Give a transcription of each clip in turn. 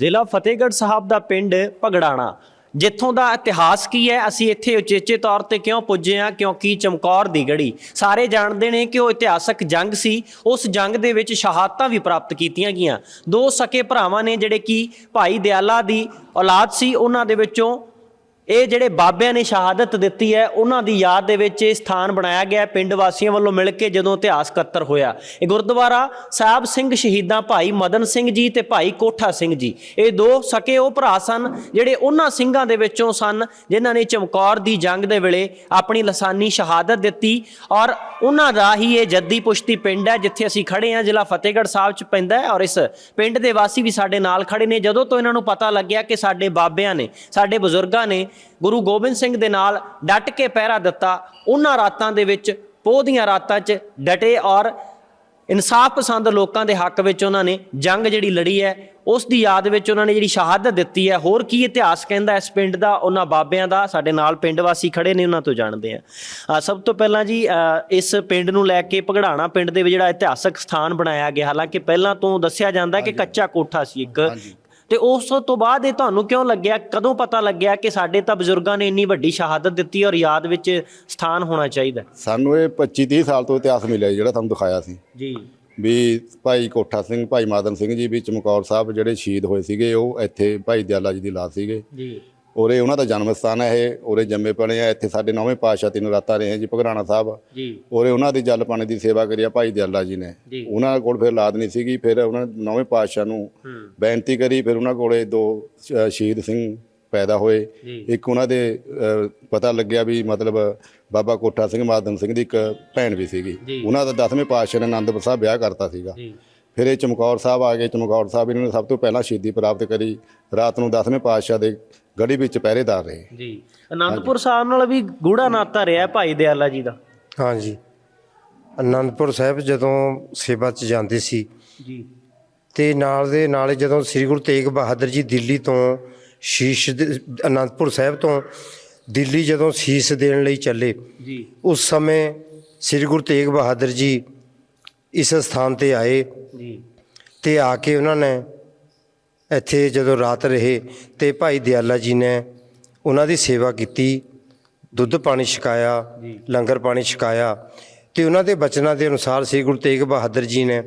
ਜ਼ਿਲ੍ਹਾ ਫਤਿਹਗੜ੍ਹ ਸਾਹਿਬ ਦਾ ਪਿੰਡ ਭਗੜਾਣਾ, ਜਿੱਥੋਂ ਦਾ ਇਤਿਹਾਸ ਕੀ ਹੈ, ਅਸੀਂ ਇੱਥੇ ਉਚੇਚੇ ਤੌਰ ਤੇ ਕਿਉਂ ਪੁੱਜੇ ਹਾਂ ਕਿਉਂਕਿ ਚਮਕੌਰ ਦੀ ਗੜੀ? ਸਾਰੇ ਜਾਣਦੇ ਨੇ ਕਿ ਉਹ ਇਤਿਹਾਸਕ ਜੰਗ ਸੀ, ਉਸ ਜੰਗ ਦੇ ਵਿੱਚ ਸ਼ਹਾਦਤਾਂ ਵੀ ਪ੍ਰਾਪਤ ਕੀਤੀਆਂ ਗਈਆਂ। ਦੋ ਸਕੇ ਭਰਾਵਾਂ ਨੇ ਜਿਹੜੇ ਕਿ ਭਾਈ ਦਿਆਲਾ ਦੀ ਔਲਾਦ ਸੀ, ਉਹਨਾਂ ਦੇ ਵਿੱਚੋਂ ਇਹ ਜਿਹੜੇ ਬਾਬਿਆਂ ਨੇ ਸ਼ਹਾਦਤ ਦਿੱਤੀ ਹੈ, ਉਹਨਾਂ ਦੀ ਯਾਦ ਦੇ ਵਿੱਚ ਇਹ ਸਥਾਨ ਬਣਾਇਆ ਗਿਆ ਪਿੰਡ ਵਾਸੀਆਂ ਵੱਲੋਂ ਮਿਲ ਕੇ ਜਦੋਂ ਇਤਿਹਾਸ ਇਕੱਤਰ ਹੋਇਆ। ਇਹ ਗੁਰਦੁਆਰਾ ਸਾਹਿਬ ਸਿੰਘ ਸ਼ਹੀਦਾਂ ਭਾਈ ਮਦਨ ਸਿੰਘ ਜੀ ਤੇ ਭਾਈ ਕੋਠਾ ਸਿੰਘ ਜੀ। ਇਹ ਦੋ ਸਕੇ ਉਹ ਭਰਾ ਸਨ, ਜਿਹੜੇ ਉਹਨਾਂ ਸਿੰਘਾਂ ਦੇ ਵਿੱਚੋਂ ਸਨ, ਜਿਨ੍ਹਾਂ ਨੇ ਚਮਕੌਰ ਦੀ ਜੰਗ ਦੇ ਵੇਲੇ ਆਪਣੀ ਲਸਾਨੀ ਸ਼ਹਾਦਤ ਦਿੱਤੀ ਔਰ ਉਹਨਾਂ ਦਾ ਹੀ ਇਹ ਜੱਦੀ ਪੁਸ਼ਤੀ ਪਿੰਡ ਹੈ, ਜਿੱਥੇ ਅਸੀਂ ਖੜੇ ਹਾਂ, ਜ਼ਿਲ੍ਹਾ ਫਤਿਹਗੜ੍ਹ ਸਾਹਿਬ ਚ ਪੈਂਦਾ ਹੈ ਔਰ ਇਸ ਪਿੰਡ ਦੇ ਵਾਸੀ ਵੀ ਸਾਡੇ ਨਾਲ ਖੜੇ ਨੇ। ਜਦੋਂ ਤੋਂ ਇਹਨਾਂ ਨੂੰ ਪਤਾ ਲੱਗਿਆ ਕਿ ਸਾਡੇ ਬਾਬਿਆਂ ਨੇ, ਸਾਡੇ ਬਜ਼ੁਰਗਾਂ ਨੇ ਗੁਰੂ ਗੋਬਿੰਦ ਸਿੰਘ ਦੇ ਨਾਲ ਡਟ ਕੇ ਪਹਿਰਾ ਦਿੱਤਾ। ਉਹਨਾਂ ਰਾਤਾਂ ਦੇ ਵਿੱਚ ਪੋਹ ਦੀਆਂ ਰਾਤਾਂ 'ਚ ਡਟੇ ਔਰ ਇਨਸਾਫ ਪਸੰਦ ਲੋਕਾਂ ਦੇ ਹੱਕ ਵਿੱਚ ਉਹਨਾਂ ਨੇ ਜੰਗ ਜਿਹੜੀ ਲੜੀ ਹੈ ਉਸ ਦੀ ਯਾਦ ਵਿੱਚ ਉਹਨਾਂ ਨੇ ਜਿਹੜੀ ਸ਼ਹਾਦਤ ਦਿੱਤੀ ਹੈ ਹੋਰ ਕੀ ਇਤਿਹਾਸ ਕਹਿੰਦਾ ਇਸ ਪਿੰਡ ਦਾ ਉਹਨਾਂ ਬਾਬਿਆਂ ਦਾ ਸਾਡੇ ਨਾਲ ਪਿੰਡ ਵਾਸੀ ਖੜੇ ਨੇ ਉਹਨਾਂ ਤੋਂ ਜਾਣਦੇ ਆ ਸਭ ਤੋਂ ਪਹਿਲਾਂ ਜੀ ਇਸ ਪਿੰਡ ਨੂੰ ਲੈ ਕੇ ਭਗੜਾਣਾ ਪਿੰਡ ਦੇ ਵਿੱਚ ਜਿਹੜਾ ਇਤਿਹਾਸਕ ਸਥਾਨ ਬਣਾਇਆ ਗਿਆ। ਹਾਲਾਂਕਿ ਪਹਿਲਾਂ ਤੋਂ ਦੱਸਿਆ ਜਾਂਦਾ ਕਿ ਕੱਚਾ ਕੋਠਾ ਸੀ ਇੱਕ। ਤੇ ਉਸ ਤੋਂ ਬਾਅਦ ਇਹ ਤੁਹਾਨੂੰ ਕਿਉਂ ਲੱਗਿਆ? ਕਦੋਂ ਪਤਾ ਲੱਗਿਆ ਕਿ ਸਾਡੇ ਤਾਂ ਬਜ਼ੁਰਗਾਂ ਨੇ ਇੰਨੀ ਵੱਡੀ ਸ਼ਹਾਦਤ ਦਿੱਤੀ ਔਰ ਯਾਦ ਵਿੱਚ ਸਥਾਨ ਹੋਣਾ ਚਾਹੀਦਾ? ਸਾਨੂੰ ਇਹ 25 30 ਸਾਲ ਤੋਂ ਇਤਿਹਾਸ ਮਿਲਿਆ ਜਿਹੜਾ ਤੁਹਾਨੂੰ ਦਿਖਾਇਆ ਸੀ। ਜੀ। ਵੀ ਭਾਈ ਕੋਠਾ ਸਿੰਘ ਭਾਈ ਮਾਦਨ ਸਿੰਘ ਜੀ ਵੀ ਚਮਕੌਰ ਸਾਹਿਬ ਜਿਹੜੇ ਸ਼ਹੀਦ ਹੋਏ ਸੀਗੇ ਉਹ ਇੱਥੇ ਭਾਈ ਦਿਆਲਾ ਜੀ ਦੀ ਲਾਸ਼ ਸੀਗੇ। ਜੀ। ਉਰੇ ਉਹਨਾਂ ਦਾ ਜਨਮ ਸਥਾਨ ਹੈ ਇਹ ਉਰੇ ਜੰਮੇ ਪਲੇ ਆ ਇੱਥੇ ਸਾਡੇ ਨੌਵੇਂ ਪਾਤਸ਼ਾਹ ਤਿੰਨ ਰਾਤਾਂ ਰਹੇ ਜੀ ਭਗਰਾਣਾ ਸਾਹਿਬ। ਜੀ। ਉਰੇ ਉਹਨਾਂ ਦੀ ਜਲ ਪਾਣੀ ਦੀ ਸੇਵਾ ਕਰੀ ਆ ਭਾਈ ਦਿਆਲਾ ਜੀ ਨੇ। ਉਹਨਾਂ ਕੋਲ ਫਿਰ ਔਲਾਦ ਨਹੀਂ ਸੀਗੀ ਫਿਰ ਉਹਨਾਂ ਨੌਵੇਂ ਪਾਤਸ਼ਾਹ ਨੂੰ ਬੇਨਤੀ ਕਰੀ ਫਿਰ ਉਹਨਾਂ ਕੋਲੇ ਦੋ ਸ਼ਹੀਦ ਸਿੰਘ ਪੈਦਾ ਹੋਏ। ਇੱਕ ਉਹਨਾਂ ਦੇ ਪਤਾ ਲੱਗਿਆ ਵੀ ਮਤਲਬ ਬਾਬਾ ਕੋਠਾ ਸਿੰਘ ਮਾਦਨ ਸਿੰਘ ਦੀ ਇੱਕ ਭੈਣ ਵੀ ਸੀਗੀ। ਉਹਨਾਂ ਦਾ 10ਵੇਂ ਪਾਤਸ਼ਾਹ ਨੇ ਆਨੰਦਪੁਰ ਸਾਹਿਬ ਵਿਆਹ ਕਰਤਾ ਸੀਗਾ। ਫਿਰ ਇਹ ਚਮਕੌਰ ਸਾਹਿਬ ਆ ਗਏ। ਚਮਕੌਰ ਸਾਹਿਬ ਇਹਨਾਂ ਨੇ ਸਭ ਤੋਂ ਪਹਿਲਾਂ ਸ਼ਹੀਦੀ ਪ੍ਰਾਪਤ ਕਰੀ। ਰਾਤ ਨੂੰ 10ਵੇਂ ਪਾਤਸ਼ਾਹ ਦੇ ਗੜੀ ਵਿੱਚ ਪਹਿਰੇਦਾਰ ਰਹੇ। ਜੀ। ਅਨੰਦਪੁਰ ਸਾਹਿਬ ਨਾਲ ਵੀ ਗੂੜਾ ਨਾਤਾ ਰਿਹਾ ਭਾਈ ਦਿਆਲਾ ਜੀ ਦਾ? ਹਾਂਜੀ। ਅਨੰਦਪੁਰ ਸਾਹਿਬ ਜਦੋਂ ਸੇਵਾ 'ਚ ਜਾਂਦੇ ਸੀ ਜੀ। ਤੇ ਨਾਲ ਦੇ ਨਾਲੇ ਜਦੋਂ ਸ੍ਰੀ ਗੁਰੂ ਤੇਗ ਬਹਾਦਰ ਜੀ ਦਿੱਲੀ ਤੋਂ ਸ਼ੀਸ਼ ਦੇ- ਅਨੰਦਪੁਰ ਸਾਹਿਬ ਤੋਂ ਦਿੱਲੀ ਜਦੋਂ ਸ਼ੀਸ਼ ਦੇਣ ਲਈ ਚੱਲੇ ਜੀ। ਉਸ ਸਮੇਂ ਸ੍ਰੀ ਗੁਰੂ ਤੇਗ ਬਹਾਦਰ ਜੀ ਇਸ ਸਥਾਨ ਤੇ ਆਏ ਜੀ। ਤੇ ਆ ਕੇ ਉਹਨਾਂ ਨੇ ਇੱਥੇ ਜਦੋਂ ਰਾਤ ਰਹੇ ਤੇ ਭਾਈ ਦਿਆਲਾ ਜੀ ਨੇ ਉਹਨਾਂ ਦੀ ਸੇਵਾ ਕੀਤੀ ਦੁੱਧ ਪਾਣੀ ਛਕਾਇਆ। ਲੰਗਰ ਪਾਣੀ ਛਕਾਇਆ ਤੇ ਉਹਨਾਂ ਦੇ ਬਚਨਾਂ ਦੇ ਅਨੁਸਾਰ ਸ੍ਰੀ ਗੁਰੂ ਤੇਗ ਬਹਾਦਰ ਜੀ ਨੇ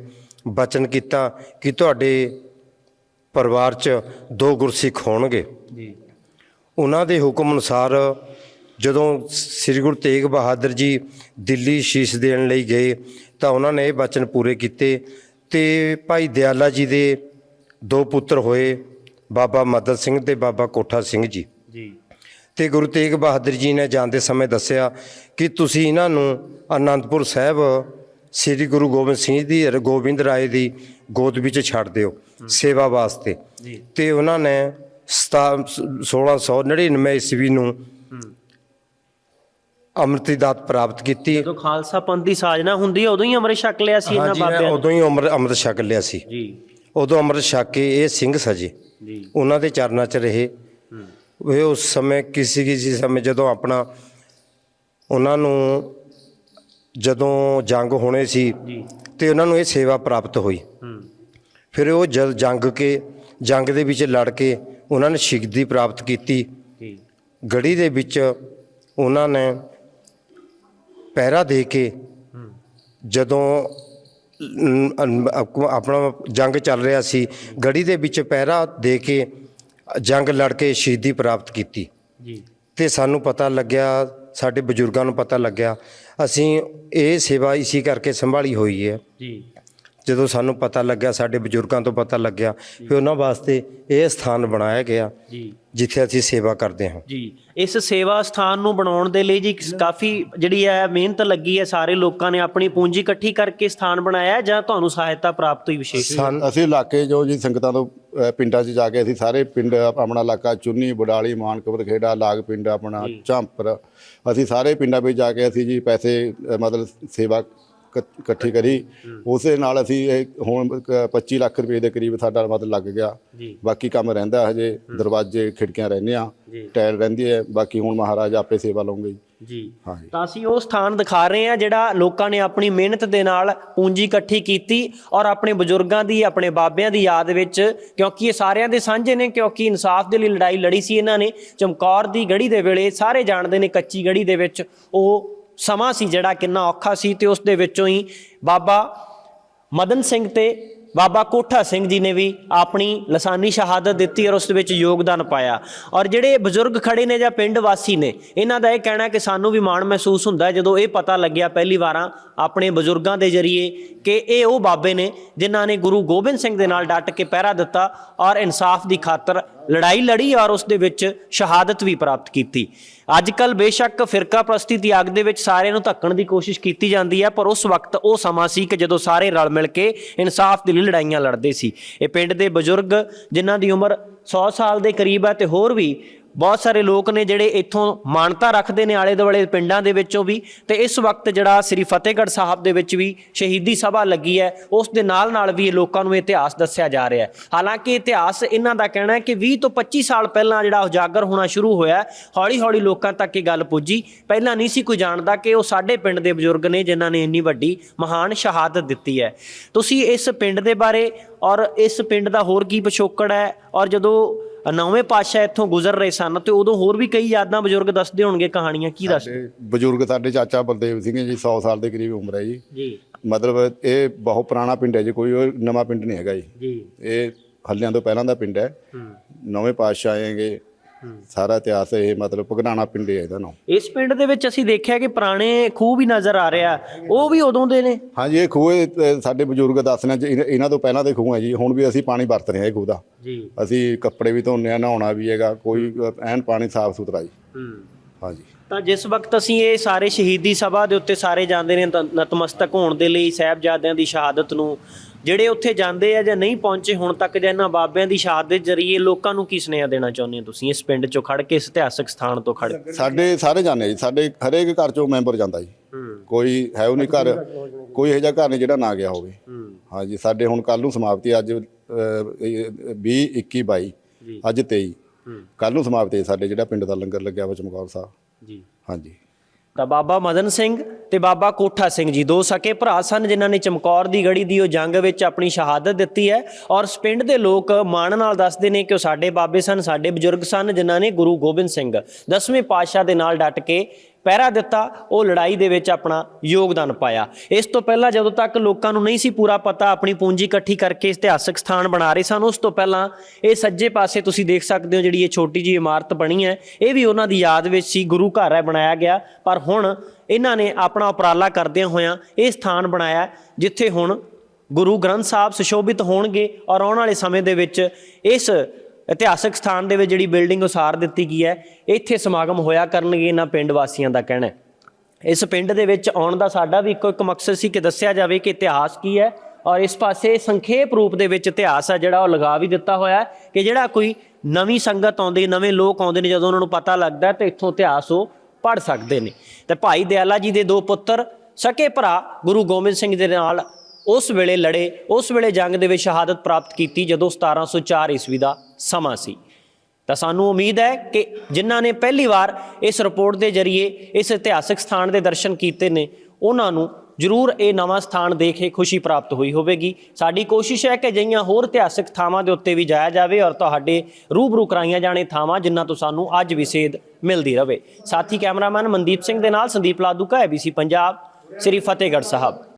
ਬਚਨ ਕੀਤਾ ਕਿ ਤੁਹਾਡੇ ਪਰਿਵਾਰ 'ਚ ਦੋ ਗੁਰਸਿੱਖ ਹੋਣਗੇ ਜੀ ਉਹਨਾਂ ਦੇ ਹੁਕਮ ਅਨੁਸਾਰ ਜਦੋਂ ਸ੍ਰੀ ਗੁਰੂ ਤੇਗ ਬਹਾਦਰ ਜੀ ਦਿੱਲੀ ਸ਼ੀਸ਼ ਦੇਣ ਲਈ ਗਏ ਤਾਂ ਉਹਨਾਂ ਨੇ ਇਹ ਬਚਨ ਪੂਰੇ ਕੀਤੇ ਤੇ ਭਾਈ ਦਿਆਲਾ ਜੀ ਦੇ ਦੋ ਪੁੱਤਰ ਹੋਏ ਬਾਬਾ ਮਦਨ ਸਿੰਘ ਤੇ ਬਾਬਾ ਕੋਠਾ ਸਿੰਘ ਜੀ। ਜੀ। ਤੇ ਗੁਰੂ ਤੇਗ ਬਹਾਦਰ ਜੀ ਨੇ ਜਾਂਦੇ ਸਮੇਂ ਦੱਸਿਆ ਕਿ ਤੁਸੀਂ ਇਹਨਾਂ ਨੂੰ ਆਨੰਦਪੁਰ ਸਾਹਿਬ ਸ੍ਰੀ ਗੁਰੂ ਗੋਬਿੰਦ ਸਿੰਘ ਦੀ ਗੋਬਿੰਦ ਰਾਏ ਦੀ ਗੋਦ ਵਿੱਚ ਛੱਡ ਦਿਓ ਸੇਵਾ ਵਾਸਤੇ। ਜੀ। ਤੇ ਉਹਨਾਂ ਨੇ ਸਤਾ- 1699 ਈਸਵੀ ਨੂੰ ਅੰਮ੍ਰਿਤੀ ਦਾਤ ਪ੍ਰਾਪਤ ਕੀਤੀ। ਜਦੋਂ ਖਾਲਸਾ ਪੰਥ ਦੀ ਸਾਜਨਾ ਹੁੰਦੀ ਹੈ ਉਦੋਂ ਹੀ ਅੰਮ੍ਰਿਤ ਛਕ ਲਿਆ ਸੀ ਇਹਨਾਂ ਬਾਬਿਆਂ ਨੇ। ਉਦੋਂ ਹੀ ਅੰਮ੍ਰਿਤ ਛਕ ਲਿਆ ਸੀ। ਜੀ। ਉਦੋਂ ਅੰਮ੍ਰਿਤ ਛਕ ਕੇ ਇਹ ਸਿੰਘ ਸਜੇ। ਜੀ। ਉਹਨਾਂ ਦੇ ਚਰਨਾਂ 'ਚ ਰਹੇ। ਇਹ ਉਸ ਸਮੇਂ ਕਿਸੇ ਕਿਸੇ ਸਮੇਂ ਜਦੋਂ ਆਪਣਾ ਉਹਨਾਂ ਨੂੰ ਜਦੋਂ ਜੰਗ ਹੋਣੇ ਸੀ ਤੇ ਉਹਨਾਂ ਨੂੰ ਇਹ ਸੇਵਾ ਪ੍ਰਾਪਤ ਹੋਈ। ਫਿਰ ਉਹ ਜਦ ਜੰਗ ਕੇ ਜੰਗ ਦੇ ਵਿੱਚ ਲੜ ਕੇ ਉਹਨਾਂ ਨੇ ਸ਼ਹੀਦੀ ਪ੍ਰਾਪਤ ਕੀਤੀ। ਗੜੀ ਦੇ ਵਿੱਚ ਉਹਨਾਂ ਨੇ ਪਹਿਰਾ ਦੇ ਕੇ ਜਦੋਂ ਆਪਣਾ ਜੰਗ ਚੱਲ ਰਿਹਾ ਸੀ। ਗੜੀ ਦੇ ਵਿੱਚ ਪਹਿਰਾ ਦੇ ਕੇ ਜੰਗ ਲੜ ਕੇ ਸ਼ਹੀਦੀ ਪ੍ਰਾਪਤ ਕੀਤੀ। ਜੀ। ਤੇ ਸਾਨੂੰ ਪਤਾ ਲੱਗਿਆ ਸਾਡੇ ਬਜ਼ੁਰਗਾਂ ਨੂੰ ਪਤਾ ਲੱਗਿਆ ਅਸੀਂ ਇਹ ਸੇਵਾ ਇਸੀ ਕਰਕੇ ਸੰਭਾਲੀ ਹੋਈ ਹੈ। ਜੀ। ਜਦੋਂ ਸਾਨੂੰ ਪਤਾ ਲੱਗਿਆ ਸਾਡੇ ਬਜ਼ੁਰਗਾਂ ਤੋਂ ਪਤਾ ਲੱਗਿਆ ਫਿਰ ਉਹਨਾਂ ਵਾਸਤੇ ਇਹ ਸਥਾਨ ਬਣਾਇਆ ਗਿਆ ਜੀ। ਜਿੱਥੇ ਅਸੀਂ ਸੇਵਾ ਕਰਦੇ ਹਾਂ। ਜੀ। ਇਸ ਸੇਵਾ ਸਥਾਨ ਨੂੰ ਬਣਾਉਣ ਦੇ ਲਈ ਜੀ ਕਾਫੀ ਜਿਹੜੀ ਹੈ ਮਿਹਨਤ ਲੱਗੀ ਹੈ। ਸਾਰੇ ਲੋਕਾਂ ਨੇ ਆਪਣੀ ਪੂੰਜੀ ਇਕੱਠੀ ਕਰਕੇ ਸਥਾਨ ਬਣਾਇਆ ਹੈ ਜਾਂ ਤੁਹਾਨੂੰ ਸਹਾਇਤਾ ਪ੍ਰਾਪਤ ਹੋਈ ਵਿਸ਼ੇਸ਼ ਅਸੀਂ ਇਲਾਕੇ ਜੋ ਜੀ ਸੰਗਤਾਂ ਤੋਂ ਅ, ਪਿੰਡਾਂ 'ਚ ਜਾ ਕੇ ਅਸੀਂ ਸਾਰੇ ਪਿੰਡ ਆਪਣਾ ਇਲਾਕਾ ਚੁੰਨੀ ਬਡਾਲੀ ਮਾਨਕਪੁਰ ਖੇੜਾ ਲਾਗ ਪਿੰਡ ਆਪਣਾ ਝਾਂਪਰ ਅਸੀਂ ਸਾਰੇ ਪਿੰਡਾਂ ਵਿੱਚ ਜਾ ਕੇ ਅਸੀਂ ਜੀ ਪੈਸੇ ਅ, ਮਤਲਬ ਸੇਵਾ ਕ- ਇਕੱਠੀ ਕਰੀ। ਉਸੇ ਨਾਲ ਅਸੀਂ ਇਹ ਹੁਣ ਕ- 25 ਲੱਖ ਰੁਪਏ ਦੇ ਕਰੀਬ ਸਾਡਾ ਮਤਲਬ ਲੱਗ ਗਿਆ। ਜੀ। ਬਾਕੀ ਕੰਮ ਰਹਿੰਦਾ ਹਜੇ ਦਰਵਾਜ਼ੇ ਖਿੜਕੀਆਂ ਰਹਿੰਦੀਆਂ ਜੀ। ਟਾਇਲ ਰਹਿੰਦੀ ਹੈ। ਬਾਕੀ ਹੁਣ ਮਹਾਰਾਜ ਆਪੇ ਸੇਵਾ ਲਉਂਗੇ ਜੀ। ਜੀ। ਹਾਂਜੀ। ਤਾਂ ਅਸੀਂ ਉਹ ਸਥਾਨ ਦਿਖਾ ਰਹੇ ਹਾਂ ਜਿਹੜਾ ਲੋਕਾਂ ਨੇ ਆਪਣੀ ਮਿਹਨਤ ਦੇ ਨਾਲ ਪੂੰਜੀ ਇਕੱਠੀ ਕੀਤੀ ਔਰ ਆਪਣੇ ਬਜ਼ੁਰਗਾਂ ਦੀ ਆਪਣੇ ਬਾਬਿਆਂ ਦੀ ਯਾਦ ਵਿੱਚ ਕਿਉਂਕਿ ਇਹ ਸਾਰਿਆਂ ਦੇ ਸਾਂਝੇ ਨੇ ਕਿਉਂਕਿ ਇਨਸਾਫ ਦੇ ਲਈ ਲੜਾਈ ਲੜੀ ਸੀ ਇਹਨਾਂ ਨੇ। ਚਮਕੌਰ ਦੀ ਗੜੀ ਦੇ ਵੇਲੇ ਸਾਰੇ ਜਾਣਦੇ ਨੇ ਕੱਚੀ ਗੜੀ ਦੇ ਵਿੱਚ ਉਹ ਸਮਾਂ ਸੀ ਜਿਹੜਾ ਕਿੰਨਾ ਔਖਾ ਸੀ ਤੇ ਉਸ ਦੇ ਵਿੱਚੋਂ ਹੀ ਬਾਬਾ ਮਦਨ ਸਿੰਘ ਤੇ ਬਾਬਾ ਕੋਠਾ ਸਿੰਘ ਜੀ ਨੇ ਵੀ ਆਪਣੀ ਲਸਾਨੀ ਸ਼ਹਾਦਤ ਦਿੱਤੀ ਔਰ ਉਸ ਦੇ ਵਿੱਚ ਯੋਗਦਾਨ ਪਾਇਆ। ਔਰ ਜਿਹੜੇ ਬਜ਼ੁਰਗ ਖੜੇ ਨੇ ਜਾਂ ਪਿੰਡ ਵਾਸੀ ਨੇ, ਇਹਨਾਂ ਦਾ ਇਹ ਕਹਿਣਾ ਕਿ ਸਾਨੂੰ ਵੀ ਮਾਣ ਮਹਿਸੂਸ ਹੁੰਦਾ ਜਦੋਂ ਇਹ ਪਤਾ ਲੱਗਿਆ ਪਹਿਲੀ ਵਾਰਾਂ ਆਪਣੇ ਬਜ਼ੁਰਗਾਂ ਦੇ ਜ਼ਰੀਏ ਕਿ ਇਹ ਉਹ ਬਾਬੇ ਨੇ ਜਿਨ੍ਹਾਂ ਨੇ ਗੁਰੂ ਗੋਬਿੰਦ ਸਿੰਘ ਦੇ ਨਾਲ ਡਟ ਕੇ ਪਹਿਰਾ ਦਿੱਤਾ ਔਰ ਇਨਸਾਫ ਦੀ ਖਾਤਰ ਲੜਾਈ ਲੜੀ ਔਰ ਉਸ ਦੇ ਵਿੱਚ ਸ਼ਹਾਦਤ ਵੀ ਪ੍ਰਾਪਤ ਕੀਤੀ। ਅੱਜ ਕੱਲ ਬੇਸ਼ੱਕ ਫਿਰਕਾ ਪ੍ਰਸਤੀ ਦੀ ਅੱਗ ਦੇ ਵਿੱਚ ਸਾਰਿਆਂ ਨੂੰ ਧੱਕਣ ਦੀ ਕੋਸ਼ਿਸ਼ ਕੀਤੀ ਜਾਂਦੀ ਹੈ, ਪਰ ਉਸ ਵਕਤ ਉਹ ਸਮਾਂ ਸੀ ਕਿ ਜਦੋਂ ਸਾਰੇ ਰਲ ਮਿਲ ਕੇ ਇਨਸਾਫ ਦੇ ਲਈ ਲੜਾਈਆਂ ਲੜਦੇ ਸੀ। ਇਹ ਪਿੰਡ ਦੇ ਬਜ਼ੁਰਗ ਜਿਨ੍ਹਾਂ ਦੀ ਉਮਰ 100 ਸਾਲ ਦੇ ਕਰੀਬ ਹੈ ਤੇ ਹੋਰ ਵੀ ਬਹੁਤ ਸਾਰੇ ਲੋਕ ਨੇ ਜਿਹੜੇ ਇੱਥੋਂ ਮਾਨਤਾ ਰੱਖਦੇ ਨੇ ਆਲੇ ਦੁਆਲੇ ਪਿੰਡਾਂ ਦੇ ਵਿੱਚੋਂ ਵੀ, ਤੇ ਇਸ ਵਕਤ ਜਿਹੜਾ ਸ੍ਰੀ ਫਤਿਹਗੜ੍ਹ ਸਾਹਿਬ ਦੇ ਵਿੱਚ ਵੀ ਸ਼ਹੀਦੀ ਸਭਾ ਲੱਗੀ ਹੈ, ਉਸ ਦੇ ਨਾਲ ਨਾਲ ਵੀ ਇਹ ਲੋਕਾਂ ਨੂੰ ਇਤਿਹਾਸ ਦੱਸਿਆ ਜਾ ਰਿਹਾ ਹੈ। ਹਾਲਾਂਕਿ ਇਤਿਹਾਸ ਇਹਨਾਂ ਦਾ ਕਹਿਣਾ ਹੈ ਕਿ 20 ਤੋਂ 25 ਸਾਲ ਪਹਿਲਾਂ ਜਿਹੜਾ ਉਜਾਗਰ ਹੋਣਾ ਸ਼ੁਰੂ ਹੋਇਆ ਹੌਲੀ ਹੌਲੀ ਲੋਕਾਂ ਤੱਕ ਇਹ ਗੱਲ ਪੁੱਜੀ। ਪਹਿਲਾਂ ਨਹੀਂ ਸੀ ਕੋਈ ਜਾਣਦਾ ਕਿ ਉਹ ਸਾਡੇ ਪਿੰਡ ਦੇ ਬਜ਼ੁਰਗ ਨੇ ਜਿਨ੍ਹਾਂ ਨੇ ਇੰਨੀ ਵੱਡੀ ਮਹਾਨ ਸ਼ਹਾਦਤ ਦਿੱਤੀ ਹੈ। ਤੁਸੀਂ ਇਸ ਪਿੰਡ ਦੇ ਬਾਰੇ ਔਰ ਇਸ ਪਿੰਡ ਦਾ ਹੋਰ ਕੀ ਪਿਛੋਕੜ ਹੈ? ਔਰ ਜਦੋਂ ਨੌਵੇਂ ਪਾਤਸ਼ਾਹ ਇੱਥੋਂ ਗੁਜ਼ਰ ਰਹੇ ਸਨ ਤੇ ਉਦੋਂ ਹੋਰ ਵੀ ਕਈ ਯਾਦਾਂ ਬਜ਼ੁਰਗ ਦੱਸਦੇ ਹੋਣਗੇ ਕਹਾਣੀਆਂ ਕੀ ਦੱਸ ਸਾਡੇ ਬਜ਼ੁਰਗ ਸਾਡੇ ਚਾਚਾ ਬਲਦੇਵ ਸਿੰਘ ਜੀ 100 ਸਾਲ ਦੇ ਕਰੀਬ ਉਮਰ ਹੈ ਜੀ। ਜੀ। ਮਤਲਬ ਇਹ ਬਹੁਤ ਪੁਰਾਣਾ ਪਿੰਡ ਹੈ ਜੀ ਕੋਈ ਉਹ ਨਵਾਂ ਪਿੰਡ ਨਹੀਂ ਹੈਗਾ ਜੀ। ਜੀ। ਇਹ ਹੱਲਿਆਂ ਤੋਂ ਪਹਿਲਾਂ ਦਾ ਪਿੰਡ ਹੈ। ਹੂੰ। ਨਵੇਂ ਪਾਤਸ਼ਾਹ ਆਏਗੇ ਸਾਰਾ ਇਤਿਹਾਸ ਇਹ ਮਤਲਬ ਪਗਨਾਣਾ ਪਿੰਡ ਹੈ ਇਹਦਾ ਨਾਮ। ਇਸ ਪਿੰਡ ਦੇ ਵਿੱਚ ਅਸੀਂ ਦੇਖਿਆ ਕਿ ਪੁਰਾਣੇ ਖੂਹ ਵੀ ਨਜ਼ਰ ਆ ਰਿਹਾ। ਉਹ ਵੀ ਉਦੋਂ ਦੇ ਨੇ। ਹਾਂਜੀ ਇਹ ਖੂਹ ਸਾਡੇ ਬਜ਼ੁਰਗ ਦੱਸਣਾ ਇਹਨਾਂ- ਤੋਂ ਪਹਿਲਾਂ ਦੇ ਖੂਹ ਹੈ ਜੀ। ਹੁਣ ਵੀ ਅਸੀਂ ਪਾਣੀ ਵਰਤ ਰਹੇ ਹਾਂ ਇਹ ਖੂਹ ਦਾ। ਜੀ। ਅਸੀਂ ਕੱਪੜੇ ਵੀ ਧੋਨੇ ਆ ਨਹਾਉਣਾ ਵੀ ਹੈਗਾ ਕੋਈ ਐਨ ਪਾਣੀ ਸਾਫ਼ ਸੁਥਰਾ ਜੀ। ਹਾਂਜੀ। ਤਾਂ ਜਿਸ ਵਕਤ ਅਸੀਂ ਇਹ ਸਾਰੇ ਸ਼ਹੀਦੀ ਸਭਾ ਦੇ ਉੱਤੇ ਸਾਰੇ ਜਾਂਦੇ ਨੇ ਨਤਮਸਤਕ ਹੋਣ ਦੇ ਲਈ ਸਾਹਿਬਜ਼ਾਦਿਆਂ ਦੀ ਸ਼ਹਾਦਤ ਨੂੰ ਜਿਹੜੇ ਉੱਥੇ ਜਾਂਦੇ ਆ ਜਾਂ ਨਹੀਂ ਪਹੁੰਚੇ ਹੁਣ ਤੱਕ ਜਾਂ ਇਹਨਾਂ ਬਾਬਿਆਂ ਦੀ ਸ਼ਹਾਦਤ ਦੇ ਜ਼ਰੀਏ ਲੋਕਾਂ ਨੂੰ ਕੀ ਸੁਨੇਹਾ ਦੇਣਾ ਚਾਹੁੰਦੇ ਹੋ ਤੁਸੀਂ ਇਸ ਪਿੰਡ 'ਚੋਂ ਖੜ ਕੇ ਇਸ ਇਤਿਹਾਸਕ ਸਥਾਨ ਤੋਂ ਖੜ ਕੇ? ਸਾਡੇ ਸਾਰੇ ਜਾਂਦੇ ਜੀ ਸਾਡੇ ਹਰੇਕ ਘਰ ਚੋਂ ਮੈਂਬਰ ਜਾਂਦਾ ਜੀ। ਕੋਈ ਹੈ ਉਹ ਨਹੀਂ ਘਰ ਕੋਈ ਇਹੋ ਜਿਹਾ ਘਰ ਨਹੀਂ ਜਿਹੜਾ ਨਾ ਗਿਆ ਹੋਵੇ। ਹੂੰ। ਹਾਂਜੀ ਸਾਡੇ ਹੁਣ ਕੱਲ ਨੂੰ ਸਮਾਪਤੀ ਅੱਜ 20 21 22 ਜੀ। ਅੱਜ 23 ਹੂੰ। ਕੱਲ ਨੂੰ ਸਮਾਪਤੀ ਸਾਡੇ ਜਿਹੜਾ ਪਿੰਡ ਦਾ ਲੰਗਰ ਲੱਗਿਆ ਵਾ ਚਮਕੌਰ ਸਾਹਿਬ। ਜੀ। ਹਾਂਜੀ ਤਾਂ ਬਾਬਾ ਮਦਨ ਸਿੰਘ ਤੇ ਬਾਬਾ ਕੋਠਾ ਸਿੰਘ ਜੀ, ਦੋ ਸਕੇ ਭਰਾ ਸਨ ਜਿਨ੍ਹਾਂ ਨੇ ਚਮਕੌਰ ਦੀ ਗੜੀ ਦੀ ਉਹ ਜੰਗ ਵਿੱਚ ਆਪਣੀ ਸ਼ਹਾਦਤ ਦਿੱਤੀ ਹੈ ਔਰ ਪਿੰਡ ਦੇ ਲੋਕ ਮਾਣ ਨਾਲ ਦੱਸਦੇ ਨੇ ਕਿ ਉਹ ਸਾਡੇ ਬਾਬੇ ਸਨ, ਸਾਡੇ ਬਜ਼ੁਰਗ ਸਨ ਜਿਨ੍ਹਾਂ ਨੇ ਗੁਰੂ ਗੋਬਿੰਦ ਸਿੰਘ ਦਸਵੇਂ ਪਾਤਸ਼ਾਹ ਦੇ ਨਾਲ ਡਟ ਕੇ ਪਹਿਰਾ ਦਿੱਤਾ, ਉਹ ਲੜਾਈ ਦੇ ਵਿੱਚ ਆਪਣਾ ਯੋਗਦਾਨ ਪਾਇਆ। ਇਸ ਤੋਂ ਪਹਿਲਾਂ ਜਦੋਂ ਤੱਕ ਲੋਕਾਂ ਨੂੰ ਨਹੀਂ ਸੀ ਪੂਰਾ ਪਤਾ, ਆਪਣੀ ਪੂੰਜੀ ਇਕੱਠੀ ਕਰਕੇ ਇਤਿਹਾਸਕ ਸਥਾਨ ਬਣਾ ਰਹੇ ਸਨ, ਉਸ ਤੋਂ ਪਹਿਲਾਂ ਇਹ ਸੱਜੇ ਪਾਸੇ ਤੁਸੀਂ ਦੇਖ ਸਕਦੇ ਹੋ ਜਿਹੜੀ ਇਹ ਛੋਟੀ ਜੀ ਇਮਾਰਤ ਬਣੀ ਹੈ, ਇਹ ਵੀ ਉਹਨਾਂ ਦੀ ਯਾਦ ਵਿੱਚ ਸੀ, ਗੁਰੂ ਘਰ ਹੈ, ਬਣਾਇਆ ਗਿਆ। ਪਰ ਹੁਣ ਇਹਨਾਂ ਨੇ ਆਪਣਾ ਉਪਰਾਲਾ ਕਰਦਿਆਂ ਹੋਇਆਂ ਇਹ ਸਥਾਨ ਬਣਾਇਆ, ਜਿੱਥੇ ਹੁਣ ਗੁਰੂ ਗ੍ਰੰਥ ਸਾਹਿਬ ਸੁਸ਼ੋਭਿਤ ਹੋਣਗੇ ਔਰ ਆਉਣ ਵਾਲੇ ਸਮੇਂ ਦੇ ਵਿੱਚ ਇਸ ਇਤਿਹਾਸਕ ਸਥਾਨ ਦੇ ਵਿੱਚ ਜਿਹੜੀ ਬਿਲਡਿੰਗ ਉਸਾਰ ਦਿੱਤੀ ਗਈ ਹੈ, ਇੱਥੇ ਸਮਾਗਮ ਹੋਇਆ ਕਰਨਗੇ ਇਹਨਾਂ ਪਿੰਡ ਵਾਸੀਆਂ ਦਾ ਕਹਿਣਾ ਹੈ। ਇਸ ਪਿੰਡ ਦੇ ਵਿੱਚ ਆਉਣ ਦਾ ਸਾਡਾ ਵੀ ਇੱਕੋ ਇੱਕ ਮਕਸਦ ਸੀ ਕਿ ਦੱਸਿਆ ਜਾਵੇ ਕਿ ਇਤਿਹਾਸ ਕੀ ਹੈ ਔਰ ਇਸ ਪਾਸੇ ਸੰਖੇਪ ਰੂਪ ਦੇ ਵਿੱਚ ਇਤਿਹਾਸ ਹੈ ਜਿਹੜਾ ਉਹ ਲਗਾ ਵੀ ਦਿੱਤਾ ਹੋਇਆ ਕਿ ਜਿਹੜਾ ਕੋਈ ਨਵੀਂ ਸੰਗਤ ਆਉਂਦੀ ਨਵੇਂ ਲੋਕ ਆਉਂਦੇ ਨੇ, ਜਦੋਂ ਉਹਨਾਂ ਨੂੰ ਪਤਾ ਲੱਗਦਾ ਹੈ ਤੇ ਇੱਥੋਂ ਇਤਿਹਾਸ ਉਹ ਪੜ੍ਹ ਸਕਦੇ ਨੇ। ਤੇ ਭਾਈ ਦਿਆਲਾ ਜੀ ਦੇ ਦੋ ਪੁੱਤਰ ਸਕੇ ਭਰਾ ਗੁਰੂ ਗੋਬਿੰਦ ਸਿੰਘ ਦੇ ਨਾਲ ਉਸ ਵੇਲੇ ਲੜੇ, ਉਸ ਵੇਲੇ ਜੰਗ ਦੇ ਵਿੱਚ ਸ਼ਹਾਦਤ ਪ੍ਰਾਪਤ ਕੀਤੀ ਜਦੋਂ 1704 ਈਸਵੀ ਦਾ ਸਮਾਂ ਸੀ। ਤਾਂ ਸਾਨੂੰ ਉਮੀਦ ਹੈ ਕਿ ਜਿਨ੍ਹਾਂ ਨੇ ਪਹਿਲੀ ਵਾਰ ਇਸ ਰਿਪੋਰਟ ਦੇ ਜ਼ਰੀਏ ਇਸ ਇਤਿਹਾਸਕ ਸਥਾਨ ਦੇ ਦਰਸ਼ਨ ਕੀਤੇ ਨੇ, ਉਹਨਾਂ ਨੂੰ ਜ਼ਰੂਰ ਇਹ ਨਵਾਂ ਸਥਾਨ ਦੇਖ ਕੇ ਖੁਸ਼ੀ ਪ੍ਰਾਪਤ ਹੋਈ ਹੋਵੇਗੀ। ਸਾਡੀ ਕੋਸ਼ਿਸ਼ ਹੈ ਕਿ ਅਜਿਹੀਆਂ ਹੋਰ ਇਤਿਹਾਸਕ ਥਾਵਾਂ ਦੇ ਉੱਤੇ ਵੀ ਜਾਇਆ ਜਾਵੇ ਔਰ ਤੁਹਾਡੇ ਰੂਬਰੂ ਕਰਾਈਆਂ ਜਾਣੇ ਥਾਵਾਂ ਜਿਨ੍ਹਾਂ ਤੋਂ ਸਾਨੂੰ ਅੱਜ ਵੀ ਸੇਧ ਮਿਲਦੀ ਰਹੇ ਸਾਥੀ ਕੈਮਰਾਮੈਨ ਮਨਦੀਪ ਸਿੰਘ ਦੇ ਨਾਲ ਸੰਦੀਪ ਲਾਦੂਕਾ ਐਬੀਸੀ ਪੰਜਾਬ, ਸ੍ਰੀ ਫਤਿਹਗੜ੍ਹ ਸਾਹਿਬ।